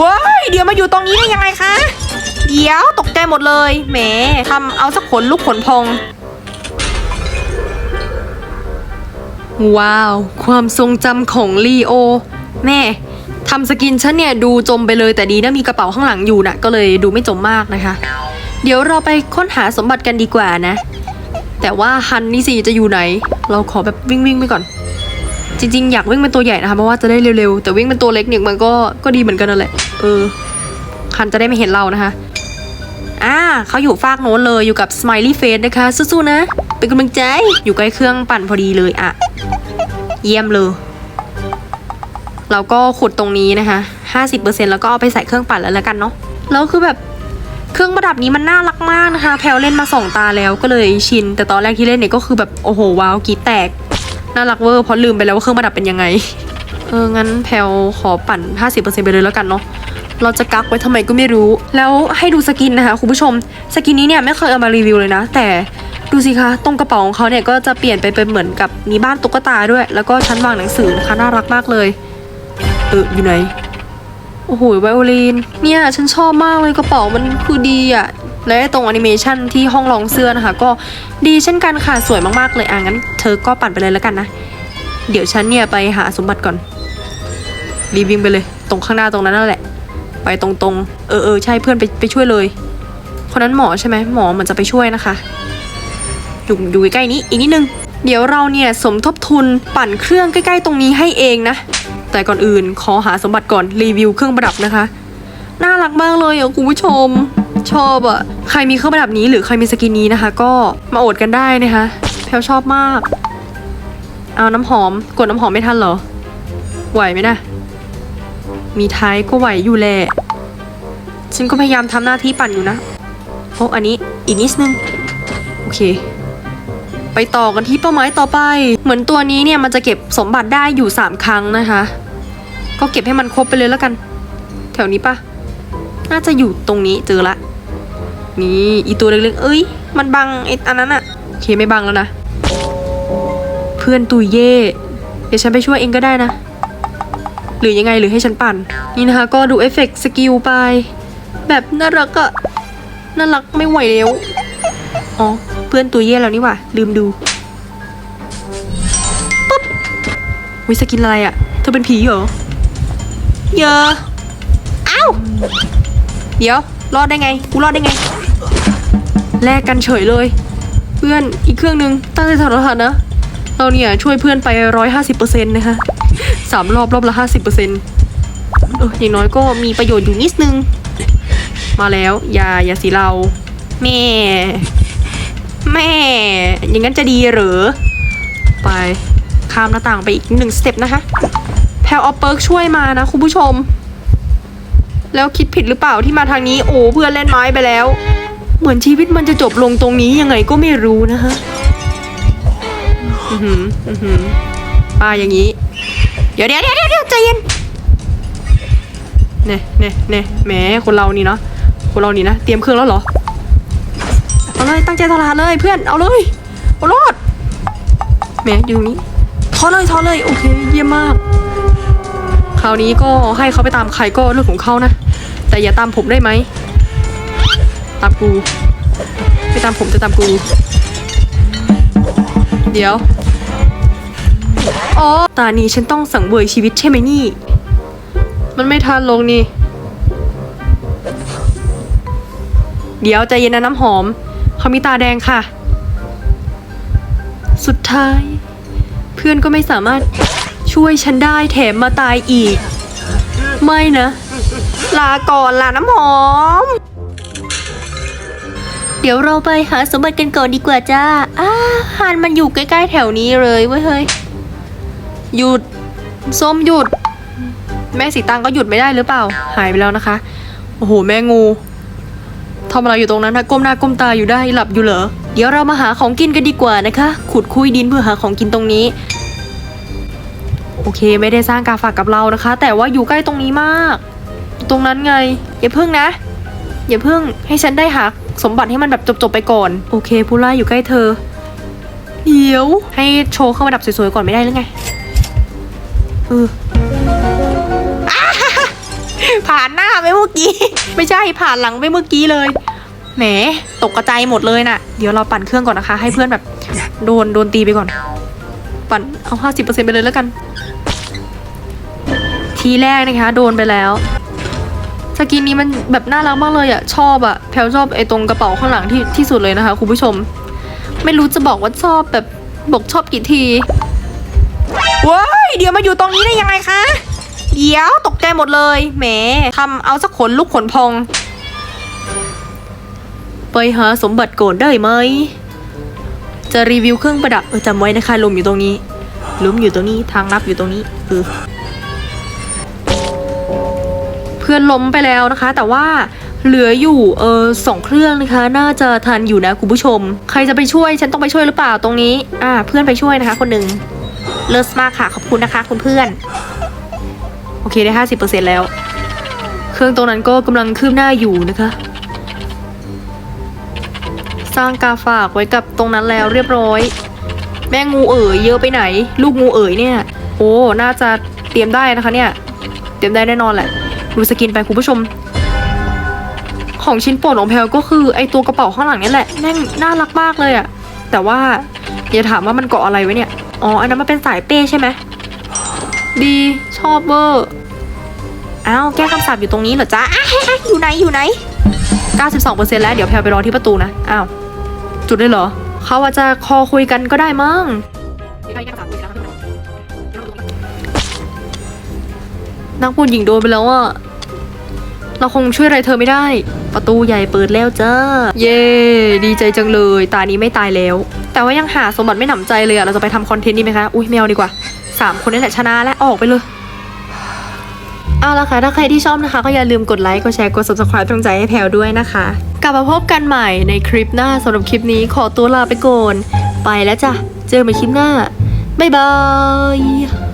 เว้ยเดี๋ยวมาอยู่ตรงนี้ได้ยังไงคะ เดี๋ยวตกใจหมดเลยแหมทำเอาสักขนลุกขนพอง ว้าว ความทรงจำของลีโอ แม่ทำสกินฉันเนี่ยดูจมไปเลยแต่ดีนะมีกระเป๋าข้างหลังอยู่นะก็เลยดูไม่จมมากนะคะ เดี๋ยวเราไปค้นหาสมบัติกันดีกว่านะ แต่ว่าฮันนี่สิจะอยู่ไหน เราขอแบบวิ่งวิ่งไปก่อน จริงๆ อยากวิ่งเป็นตัวใหญ่นะคะเพราะว่าจะได้เร็วๆ แต่วิ่งเป็นตัวเล็กเนี่ยมันก็ก็ดีเหมือนกันนั่นแหละเออฮันจะได้ไม่เห็นเรานะคะอ่าเขาอยู่ฟากโน้นเลยอยู่กับ Smiley Face นะคะสู้ๆนะ เป็นกำลังใจอยู่ใกล้เครื่องปั่นพอดีเลยอะเยี่ยมเลยเราก็ขุดตรงนี้นะคะ 50%แล้วก็เอาไปใส่เครื่องปั่นแล้วแล้วกันเนาะแล้วคือแบบเครื่องประดับนี้มันน่ารักมากนะคะ แพลวเล่นมาสองตาแล้วก็เลยชิน แต่ตอนแรกที่เล่นเนี่ยก็คือแบบโอ้โหว้าวกีแตก น่ารักเวอร์เพราะลืมไปแล้วว่าเครื่องประดับเป็นยังไง เออ งั้นแพลวขอปั่น 50%ไปเลยแล้วกันเนาะเราจะกักไว้ทำไมก็ไม่รู้ แล้วให้ดูสกินนะคะคุณผู้ชม สกินนี้เนี่ยไม่เคยเอามารีวิวเลยนะ แต่ดูสิคะ ตรงกระเป๋าของเขาเนี่ยก็จะเปลี่ยนไปเป็นเหมือนกับมีบ้านตุ๊กตาด้วย แล้วก็ชั้นวางหนังสือนะคะน่ารักมากเลย เอออยู่ไหน โอ้โหไวโอลินเนี่ยฉันชอบมากเลยกระเป๋ามันคือดีอะ และตรงแอนิเมชันที่ห้องรองเสื้อนะคะ ก็ดีเช่นกันค่ะสวยมากๆเลยอะงั้นเธอก็ปั่นไปเลยแล้วกันนะ เดี๋ยวฉันเนี่ยไปหาสมบัติก่อนรีบวิ่งไปเลย ตรงข้างหน้าตรงนั้นนั่นแหละ ไปตรงๆ เออเออใช่เพื่อนไปไปช่วยเลย คนนั้นหมอใช่ไหมหมอมันจะไปช่วยนะคะอยู่อยู่ใกล้นี้อีกนิดนึงเดี๋ยวเราเนี่ยสมทบทุนปั่นเครื่องใกล้ ๆ ตรงนี้ให้เองนะ แต่ก่อนอื่นขอหาสมบัติก่อนรีวิวเครื่องประดับนะคะ น่ารักมากเลยอะคุณผู้ชม ชอบอะใครมีเครื่องประดับนี้หรือใครมีสกินนี้นะคะ ก็มาโอดกันได้นะคะแพลวชอบมาก เอาน้ำหอม กดน้ำหอมไม่ทันเหรอ ไหวไหมนะ มีท้ายก็ไหวอยู่แหละ ฉันก็พยายามทำหน้าที่ปั่นอยู่นะ โอ้อันนี้อีกนิดนึง โอเค ไปต่อกันที่เป้าหมายต่อไป เหมือนตัวนี้เนี่ยมันจะเก็บสมบัติได้อยู่ 3 ครั้งนะคะ ก็เก็บให้มันครบไปเลยแล้วกัน แถวนี้ปะน่าจะอยู่ตรงนี้เจอละ นี่อีตัวเล็กๆ เอ้ย มันบังไอ้อันนั้นอะโอเคไม่บังแล้วนะ เพื่อนตุยเย่เดี๋ยวฉันไปช่วยเองก็ได้นะ หรือยังไงหรือให้ฉันปั่น นี่นะคะ ก็ดูเอฟเฟกต์สกิลไป แบบน่ารักอะน่ารักไม่ไหวแล้ว อ๋อ เพื่อนตัวเย่แล้วนี่ว่าลืมดูปุ๊บวิสกินอะไรอะเธอเป็นผีเหรอเยอะอ้าวเดี๋ยว รอดได้ไง กูรอดได้ไง แลกกันเฉยเลย เพื่อนอีกเครื่องนึงตั้งใจถอดรหัสนะเราเนี่ยช่วยเพื่อนไปร้อยห้าสิบเปอร์เซ็นต์นะคะสามรอบรอบละห้าสิบเปอร์เซ็นต์เอออย่างน้อยก็มีประโยชน์อยู่นิดนึง มาแล้วอย่าอย่าสีเรา แม่ แม่ อย่างนั้นจะดีหรือไปข้ามหน้าต่างไปอีกหนึ่งสเต็ปนะคะแพลเอาเปิร์กช่วยมานะคุณผู้ชม แล้วคิดผิดหรือเปล่าที่มาทางนี้ โอ้เพื่อนเล่นไม้ไปแล้ว เหมือนชีวิตมันจะจบลงตรงนี้ยังไงก็ไม่รู้นะคะอือหืออือหือปาอย่างนี้ เดี๋ยวเดี๋ยวเดี๋ยวเดี๋ยวใจเย็นเน่เน่เน่แหมคนเรานี่เนาะคนเรานี่นะเตรียมเครื่องแล้วเหรอเอาเลยตั้งใจทอดรหัสเลยเพื่อนเอาเลยเอารอดแหมอยู่นี้ทอเลยทอเลยโอเคเยี่ยมมาก คราวนี้ก็ให้เขาไปตามใครก็เรื่องของเขานะแต่อย่าตามผมได้ไหม ตามกูไม่ตามผมจะตามกู เดี๋ยว อ๋อ ตานี้ฉันต้องสังเวยชีวิตใช่ไหมนี่ มันไม่ทันลงนี่ เดี๋ยวใจเย็นนะน้ำหอม เขามีตาแดงค่ะ สุดท้าย เพื่อนก็ไม่สามารถช่วยฉันได้แถมมาตายอีก ไม่นะ ลาก่อนลาน้ำหอม เดี๋ยวเราไปหาสมบัติกันก่อนดีกว่าจ้าอ้าฮานมันอยู่ใกล้ๆแถวนี้เลยเว้ยเฮ้ย หยุด ส้มหยุด แม่สีตังก็หยุดไม่ได้หรือเปล่า หายไปแล้วนะคะ โอ้โห แม่งูทำอะไรอยู่ตรงนั้นนะก้มหน้าก้มตาอยู่ได้หลับอยู่เหรอ เดี๋ยวเรามาหาของกินกันดีกว่านะคะ ขุดคุยดินเพื่อหาของกินตรงนี้ โอเคไม่ได้สร้างกาฝากกับเรานะคะ แต่ว่าอยู่ใกล้ตรงนี้มาก ตรงนั้นไง อย่าพึ่งนะ อย่าพึ่งให้ฉันได้หา สมบัติให้มันแบบจบๆไปก่อน โอเคผู้ล่าอยู่ใกล้เธอ เดี๋ยว ให้โชว์เครื่องประดับสวยๆก่อนไม่ได้หรือไงเอออ้าพผ่านหน้าไปเมื่อกี้ ไม่ใช่ผ่านหลังไปเมื่อกี้เลยแหมตกกระจายหมดเลยน่ะ เดี๋ยวเราปั่นเครื่องก่อนนะคะ ให้เพื่อนแบบโดนโดนตีไปก่อน ปั่นเอาห้าสิบเปอร์เซ็นต์ไปเลยแล้วกัน ทีแรกนะคะ โดนไปแล้ว สกินนี้มันแบบน่ารักมากเลยอะชอบอะแพลวชอบไอ้ตรงกระเป๋าข้างหลังที่ที่สุดเลยนะคะคุณผู้ชม ไม่รู้จะบอกว่าชอบแบบบอกชอบกี่ทีว้ายเดี๋ยวมาอยู่ตรงนี้ได้ยังไงคะเดี๋ยวตกใจหมดเลยแหมทำเอาสักขนลุกขนพอง ไปหาสมบัติโกนได้ไหมจะรีวิวเครื่องประดับเออจำไว้นะคะลุมอยู่ตรงนี้ลุมอยู่ตรงนี้ทางลับอยู่ตรงนี้เออ พื่อนล้มไปแล้วนะคะ แต่ว่าเหลืออยู่เออสองเครื่องนะคะ น่าจะทันอยู่นะคุณผู้ชม ใครจะไปช่วยฉันต้องไปช่วยหรือเปล่าตรงนี้ อ่า เพื่อนไปช่วยนะคะ คนหนึ่งเลิศมากค่ะขอบคุณนะคะ คุณเพื่อน โอเคได้ห้าสิบเปอร์เซ็นแล้ว เครื่องตรงนั้นก็กำลังคืบหน้าอยู่นะคะ สร้างกาฝากไว้กับตรงนั้นแล้วเรียบร้อย แม่งูเอ๋ยเยอะไปไหน ลูกงูเอ๋ยเนี่ย โอ้น่าจะเตรียมได้นะคะเนี่ย เตรียมได้แน่นอนแหละ ดูสกินไปคุณผู้ชม ของชิ้นโปรดของแพลก็คือไอตัวกระเป๋าข้างหลังนี่แหละแม่งน่ารักมากเลยอะแต่ว่าอย่าถามว่ามันเกาะอะไรไว้เนี่ย อ๋อ อันนั้นมันเป็นสายเป้ใช่ไหม ดีชอบเวอร์ อ้าว แก้คำสาปอยู่ตรงนี้เหรอจ๊ะอะอยู่ไหน อยู่ไหน 92%แล้ว เดี๋ยวแพลไปรอที่ประตูนะ อ้าว จุดได้เหรอ เขาอาจจะคอคุยกันก็ได้มั้ง นักบุญหญิงโดนไปแล้วอะเราคงช่วยอะไรเธอไม่ได้ ประตูใหญ่เปิดแล้วจ้า เย้ดีใจจังเลย ตานี้ไม่ตายแล้ว แต่ว่ายังหาสมบัติไม่หนำใจเลยอะเราจะไปทำคอนเทนต์นี้ไหมคะ อุ้ยไม่เอาดีกว่าสามคนนี่แหละชนะและออกไปเลยเอาละค่ะ ถ้าใครที่ชอบนะคะ ก็อย่าลืมกดไลค์ กดแชร์ กด subscribe ตรงใจให้แพลวด้วยนะคะ กลับมาพบกันใหม่ในคลิปหน้าสำหรับคลิปนี้ขอตัวลาไปก่อน ไปแล้วจ้ะ เจอกันใหม่คลิปหน้า บ๊ายบาย